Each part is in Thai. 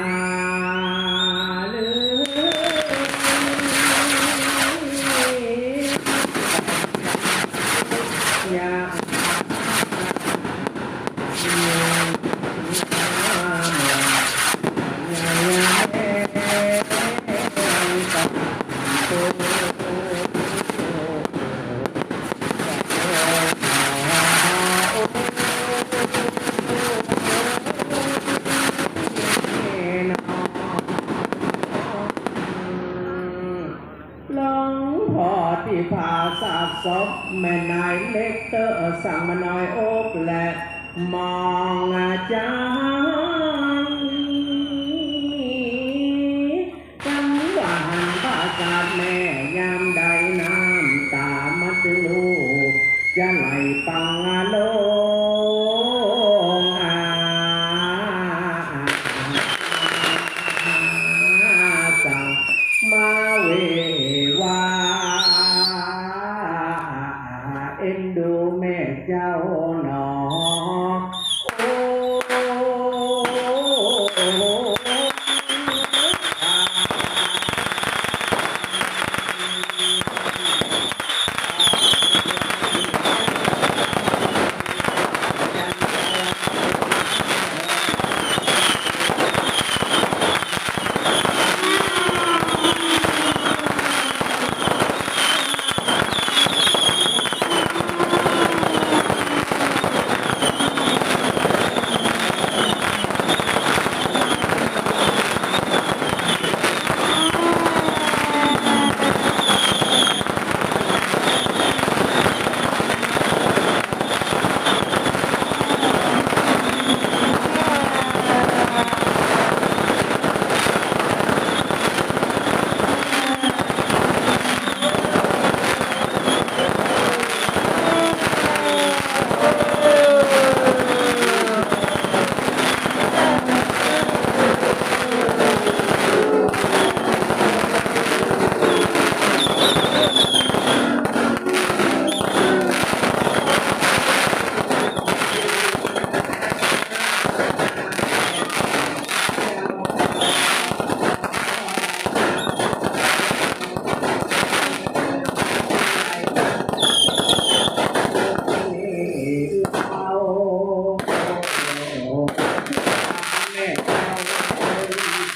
Bye. ศพแม่นายเล็กเตอร์สั่งมาหน่อยโอบและมองอาจารย์คำว่าหันภาษาแม่ยามใดน้ำตามัดลูกจะไหลปัง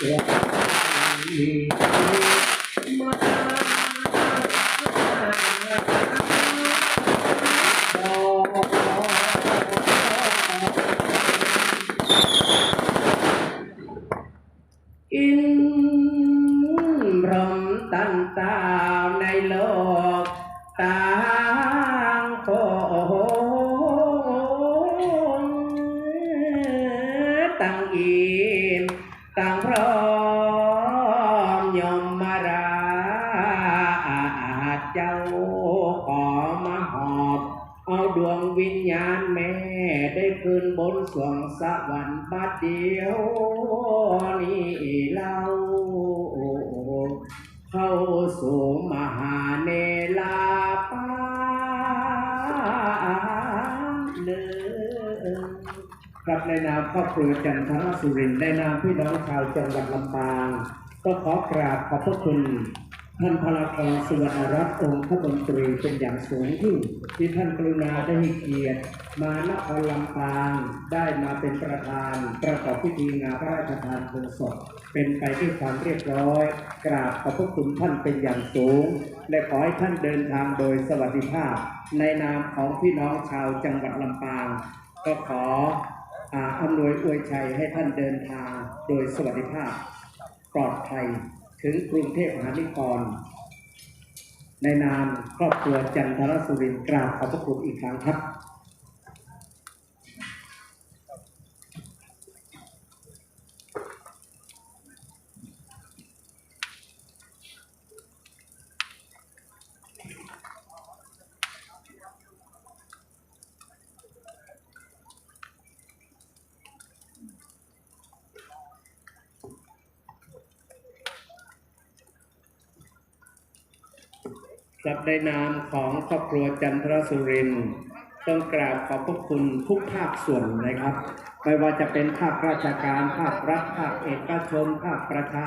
in ram tan tao nay lộc ta ขอมาหอบเอาดวงวิญญาณแม่ได้คืนบนสวงสวรรค์บัดเดียวนี้เล่าเข้าสู่มหาเนลาปาเนื้ครับในนามครอบครัวจันทรสุรินทร์ในนามพี่น้องชาวจังหวัดลำปาง ก็ขอกราบขอบพระคุณ ท่านพลากรสุวรรณรัตน์องค์ขบนตรีเป็นอย่างสูงยิ่งที่ท่านกรุณาได้ให้เกียรติ มานครลำปางได้มาเป็นประธาน ประกอบพิธีงานพระราชทานเพลิงศพเป็นไปด้วยความเรียบร้อย กราบขอบพระคุณท่านเป็นอย่างสูง และขอให้ท่านเดินทางโดยสวัสดิภาพ ในนามของพี่น้องชาวจังหวัดลำปาง ก็ขออ่าอำนวยอวยชัยให้ท่านเดินทางโดยสวัสดิภาพ ปลอดภัย ถึงกรุงเทพมหานคร ในนามครอบครัวจันทรสุรินทร์กราบขอบพระคุณอีกครั้งครับ รับในนามของครอบครัวจันทรสุรินต้องกราบขอบพระคุณทุกภาคส่วนนะครับ ไม่ว่าจะเป็นภาคราชการ ภาครัฐ ภาคเอกชน ภาคประชา